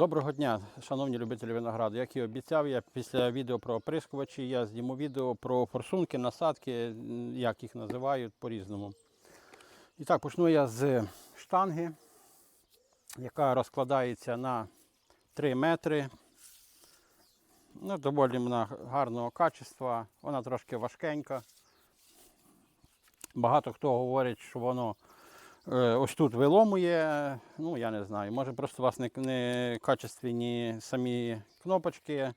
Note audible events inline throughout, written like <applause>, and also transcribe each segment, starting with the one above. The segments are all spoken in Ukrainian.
Доброго дня, шановні любителі винограду. Як і обіцяв, я після відео про оприскувачі я зніму відео про форсунки, насадки, як їх називають по-різному. І так, почну я з штанги, яка розкладається на 3 метри. Ну, доволі вона гарного качества, вона трошки важкенька. Багато хто говорить, що воно ось тут виломує. Ну, я не знаю. Може просто у вас не, не качественні самі кнопочки.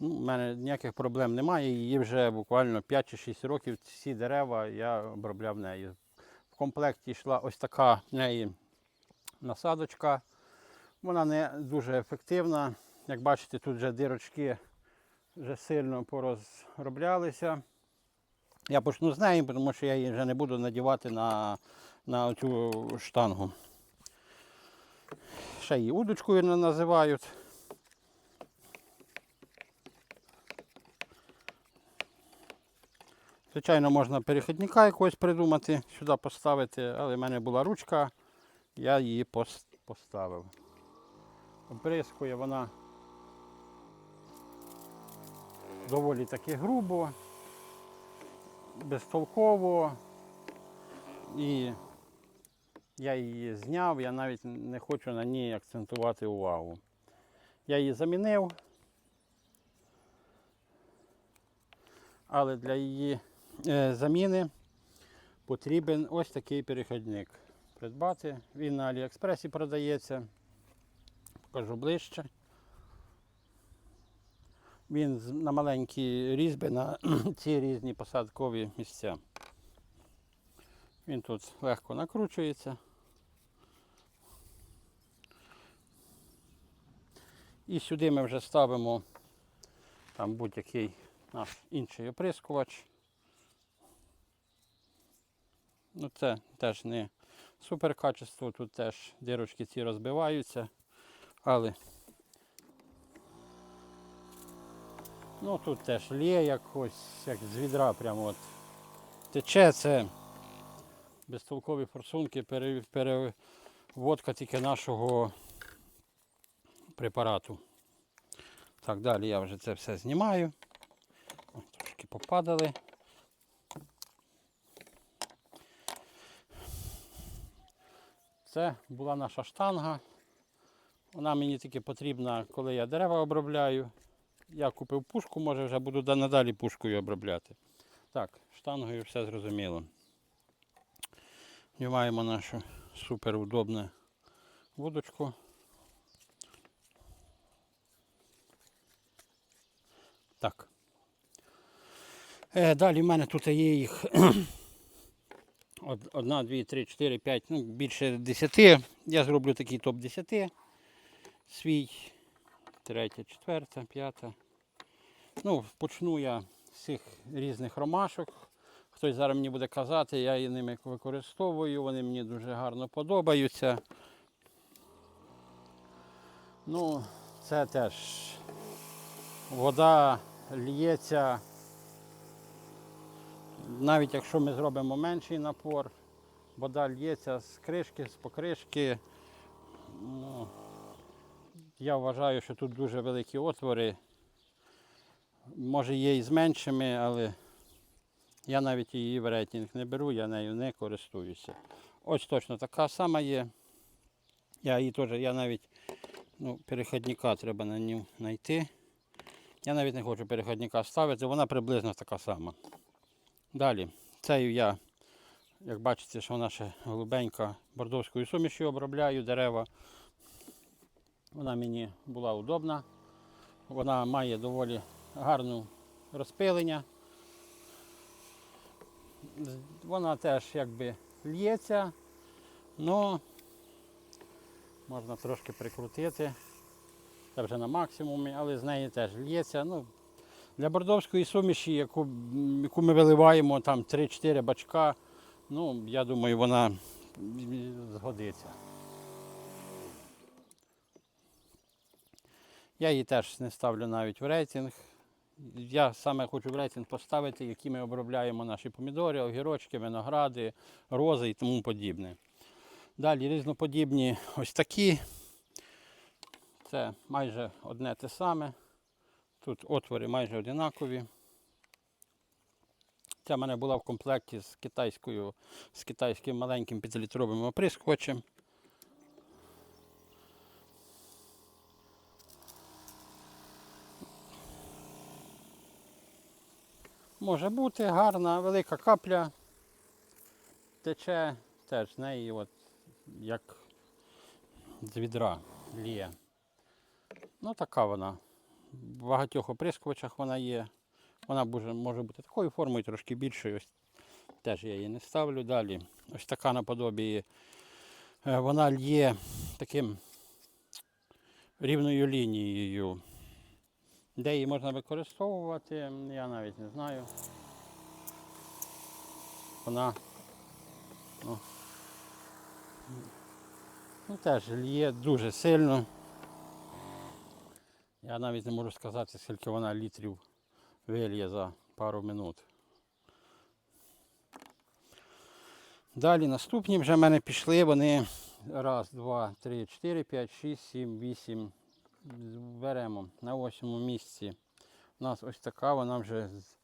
Ну, У мене ніяких проблем немає. Її вже буквально 5 чи 6 років всі дерева я обробляв нею. В комплекті йшла ось така в неї насадочка. Вона не дуже ефективна. Як бачите, тут вже дирочки вже сильно порозроблялися. Я почну з неї, тому що я її вже не буду надівати на, на цю штангу. Ще її удочкою на- називають. Звичайно, можна перехідника якогось придумати, сюди поставити, але в мене була ручка, я її поставив. Оприскує вона доволі таки грубо, безтолково. І я її зняв, я навіть не хочу на ній акцентувати увагу. Я її замінив, але для її е, заміни потрібен ось такий перехідник. Придбати. Він на Аліекспресі продається. Покажу ближче. Він на маленькі різьби на <clears throat> ці різні посадкові місця. Він тут легко накручується. І сюди ми вже ставимо там будь-який наш інший оприскувач. Ну це теж не супер качество, тут теж дирочки ці розбиваються, але ну тут теж лє якось, як з відра прямо от тече це безтолкові форсунки, пере- переводка тільки нашого препарату. Так, далі я вже це все знімаю. Трошки попадали. Це була наша штанга. Вона мені тільки потрібна, коли я дерева обробляю. Я купив пушку, може вже буду надалі пушкою обробляти. Так, штангою все зрозуміло. Знімаємо нашу супер удобну вудочку. Так. Е, далі в мене тут є їх <clears throat> одна, дві, три, чотири, п'ять, ну більше десяти. Я зроблю такий топ 10 свій. Третя, четверта, п'ята. Ну, почну я з цих різних ромашок. Хтось зараз мені буде казати, я її ними використовую, вони мені дуже гарно подобаються. Ну, це теж вода лється. Навіть якщо ми зробимо менший напор, вода лється з кришки, з покришки. Ну, я вважаю, що тут дуже великі отвори. Може є і з меншими, але я навіть її в рейтинг не беру, я нею не користуюся. Ось точно така сама є. Я її теж, я навіть ну, переходника треба на нього знайти. Я навіть не хочу переходника ставити, вона приблизно така сама. Далі, цею я, як бачите, що вона ще голубенька бордовською сумішю обробляю дерева. Вона мені була удобна. Вона має доволі гарну розпилення. Вона теж якби лється, але можна трошки прикрутити. Це вже на максимумі, але з неї теж лється. Ну, для бордовської суміші, яку, яку ми виливаємо там 3-4 бачка, ну, я думаю, вона згодиться. Я її теж не ставлю навіть в рейтинг. Я саме хочу в рейтинг поставити, які ми обробляємо наші помідори, огірочки, виногради, рози і тому подібне. Далі різноподібні ось такі. Це майже одне те саме. Тут отвори майже одинакові. Ця в мене була в комплекті з китайською, з китайським маленьким 5-літровим оприскувачем. Може бути гарна, велика капля. Тече теж з неї, от, як з відра ліє. Ну, така вона. В багатьох оприскувачах вона є. Вона може, бути такою формою, трошки більшою. Ось теж я її не ставлю далі. Ось така наподобі. е, Вона лє таким рівною лінією. Де її можна використовувати, я навіть не знаю. Вона ну, ну, теж лє дуже сильно. Я навіть не можу сказати, скільки вона літрів вильє за пару минут. Далі наступні вже в мене пішли, вони раз, два, три, чотири, п'ять, шість, сім, вісім. Беремо на восьмому місці. У нас ось така, вона вже з,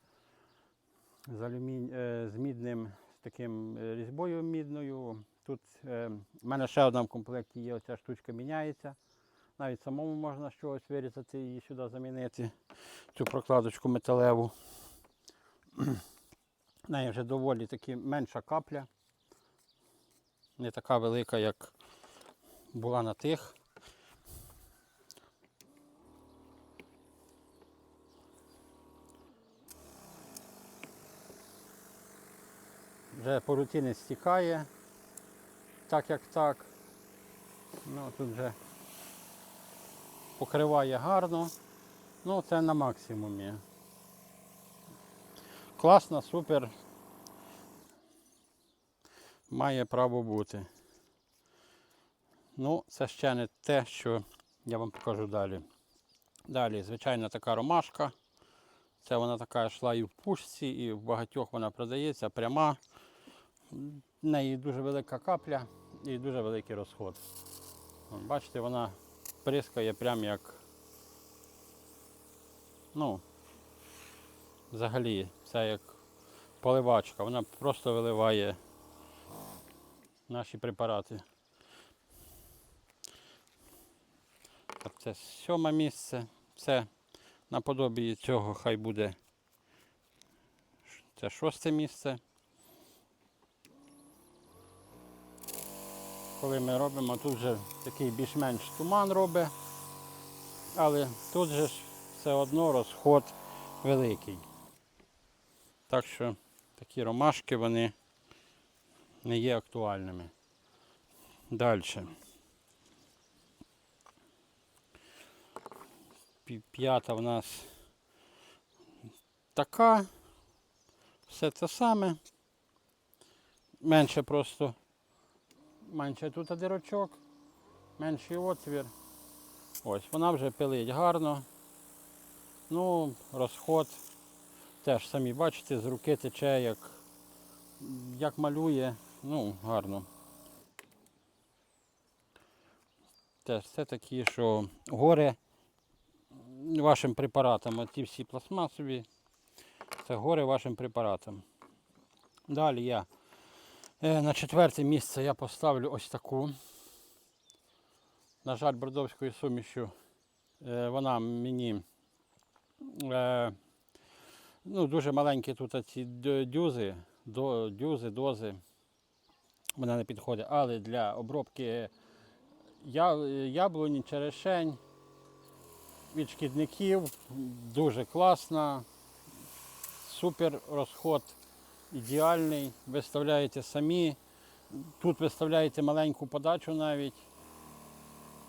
з, алюмінь, е, з мідним з таким е, різьбою мідною. Тут е, в мене ще одна в комплекті є, оця штучка міняється. Навіть самому можна чогось вирізати і сюди замінити цю прокладочку металеву. В <clears throat> неї вже доволі таки менша капля. Не така велика, як була на тих. Вже по рутині стікає, так як так. Ну, тут вже покриває гарно. Ну, це на максимумі. Класно, супер. Має право бути. Ну, це ще не те, що я вам покажу далі. Далі, звичайна така ромашка. Це вона така йшла і в пушці, і в багатьох вона продається пряма. В неї дуже велика капля і дуже великий розход. Бачите, вона прискає прям як. Ну, взагалі, це як поливачка. Вона просто виливає наші препарати. Це сьоме місце. Це наподобі цього хай буде. Це шосте місце. Коли ми робимо, тут вже такий більш-менш туман робить, але тут же ж все одно розход великий. Так що такі ромашки вони не є актуальними. Далі. П'ята в нас така. Все те саме. Менше просто менше тут дирочок, менший отвір. Ось, вона вже пилить гарно. Ну, розход теж самі бачите, з руки тече, як, як малює, ну, гарно. Теж це такі, що горе вашим препаратам. Оці всі пластмасові. Це горе вашим препаратам. Далі я На четверте місце я поставлю ось таку. На жаль, бордовською сумішю е, вона мені е, ну, дуже маленькі тут ці дюзи, дюзи, дози. Вона не підходить. Але для обробки яблуні, черешень від шкідників дуже класна, супер розход ідеальний, виставляєте самі. Тут виставляєте маленьку подачу навіть,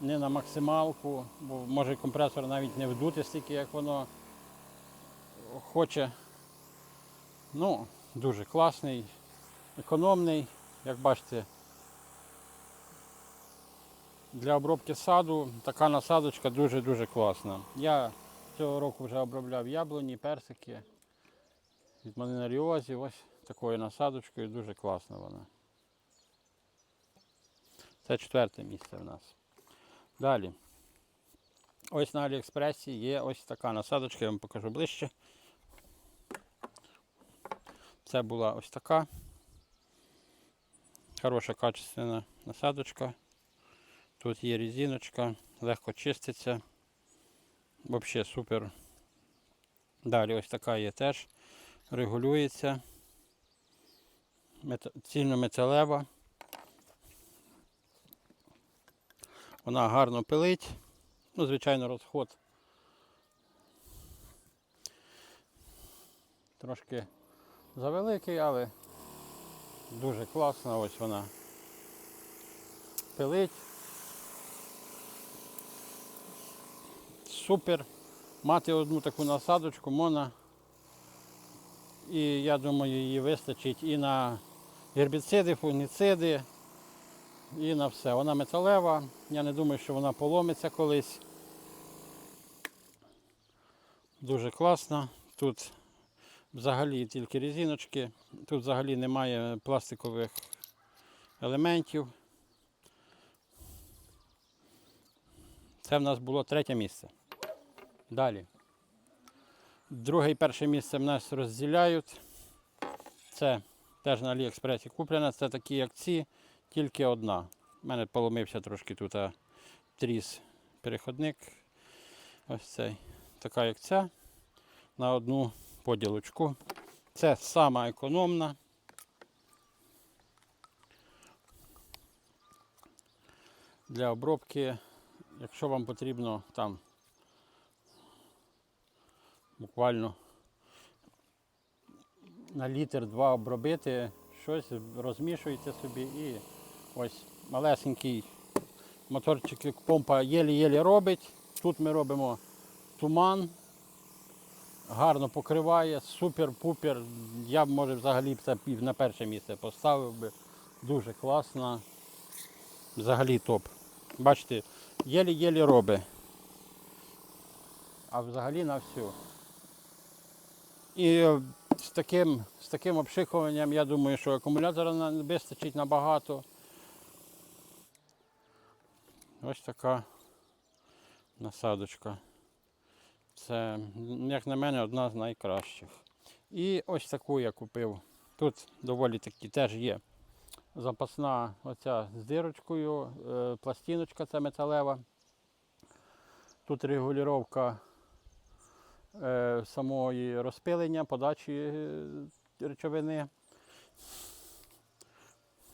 не на максималку, бо може компресор навіть не вдути стільки, як воно хоче. Ну, дуже класний, економний, як бачите. Для обробки саду така насадочка дуже-дуже класна. Я цього року вже обробляв яблуні, персики від манинаріозі. Ось такою насадочкою дуже класна вона. Це четверте місце в нас. Далі. Ось на Аліекспресі є ось така насадочка, я вам покажу ближче. Це була ось така. Хороша качественна насадочка. Тут є резиночка, легко чиститься. Взагалі супер. Далі ось така є теж. Регулюється. Мет- Цільнометалева. Вона гарно пилить. Ну, звичайно, розход. Трошки завеликий, але дуже класна. Ось вона пилить. Супер. Мати одну таку насадочку можна. І я думаю, її вистачить і на гербіциди, фунгіциди, і на все. Вона металева. Я не думаю, що вона поломиться колись. Дуже класна. Тут взагалі тільки резиночки. Тут взагалі немає пластикових елементів. Це в нас було третє місце. Далі. Друге і перше місце в нас розділяють. Це теж на Аліекспресі куплена. Це такі як ці, тільки одна. У мене поломився трошки тут тріс переходник. Ось цей. Така як ця. На одну поділочку. Це сама економна. Для обробки, якщо вам потрібно там буквально на літр два обробити, щось розмішуєте собі і ось малесенький моторчик, помпа єлі-єлі робить. Тут ми робимо туман, гарно покриває, супер-пупер. Я б може взагалі б це на перше місце поставив би. Дуже класно. Взагалі топ. Бачите, єлі-єлі робить. А взагалі на всю. І е, з таким, з таким обшикуванням, я думаю, що акумулятора вистачить набагато. Ось така насадочка. Це, як на мене, одна з найкращих. І ось таку я купив. Тут доволі таки теж є запасна оця з дирочкою, е, пластиночка ця металева. Тут регулювання самої розпилення, подачі е, речовини.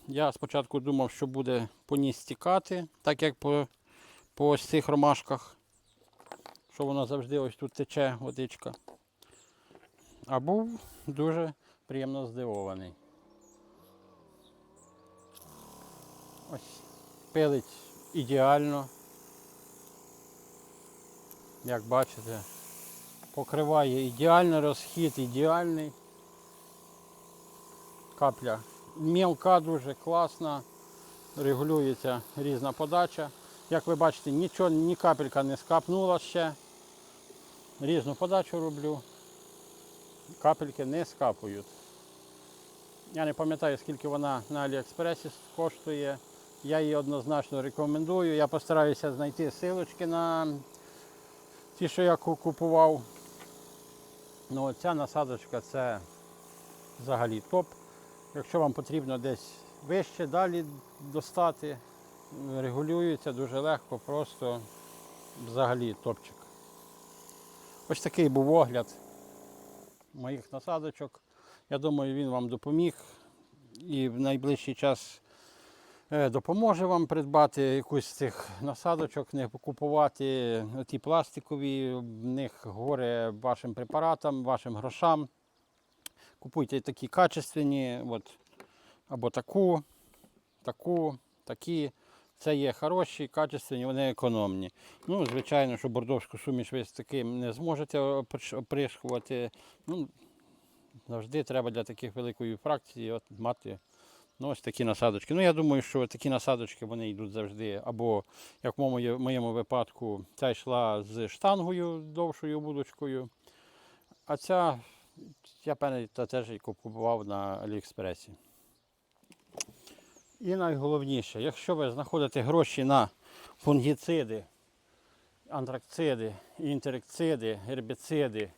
Я спочатку думав, що буде по ній стікати, так як по, по ось цих ромашках, що воно завжди ось тут тече водичка. А був дуже приємно здивований. Ось пилить ідеально. Як бачите, покриває ідеальний розхід, ідеальний. Капля мілка, дуже класна, регулюється різна подача. Як ви бачите, нічого, ні капелька не скапнула ще. Різну подачу роблю. Капельки не скапують. Я не пам'ятаю, скільки вона на Аліекспресі коштує. Я її однозначно рекомендую. Я постараюся знайти силочки на ті, що я купував. Ну, ця насадочка це взагалі топ. Якщо вам потрібно десь вище, далі достати, регулюється дуже легко, просто взагалі топчик. Ось такий був огляд моїх насадочок. Я думаю, він вам допоміг і в найближчий час допоможе вам придбати якусь з цих насадочок, не купувати ті пластикові, в них горе вашим препаратам, вашим грошам. Купуйте такі качественні, от, або таку, таку, такі. Це є хороші, качественні, вони економні. Ну, звичайно, що бордовську суміш ви з таким не зможете оприш- оприскувати. Ну, завжди треба для таких великої фракції от, мати ну, ось такі насадочки. Ну, я думаю, що такі насадочки вони йдуть завжди. Або, як в моєму, моєму випадку, ця йшла з штангою довшою будочкою. А ця, я певний, та теж купував на Аліекспресі. І найголовніше, якщо ви знаходите гроші на фунгіциди антракциди, інтерекциди, гербіциди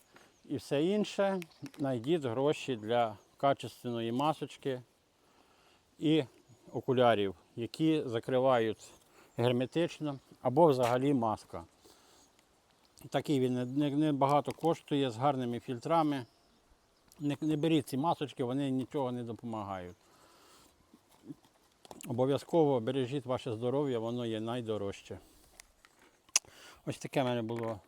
і все інше, знайдіть гроші для качественної масочки і окулярів, які закривають герметично або взагалі маска. Такий він не- багато коштує з гарними фільтрами. Не, не беріть ці масочки, вони нічого не допомагають. Обов'язково бережіть ваше здоров'я, воно є найдорожче. Ось таке в мене було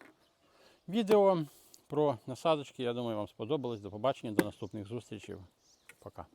відео про насадочки. Я думаю, вам сподобалось. До побачення, до наступних зустрічей. Пока.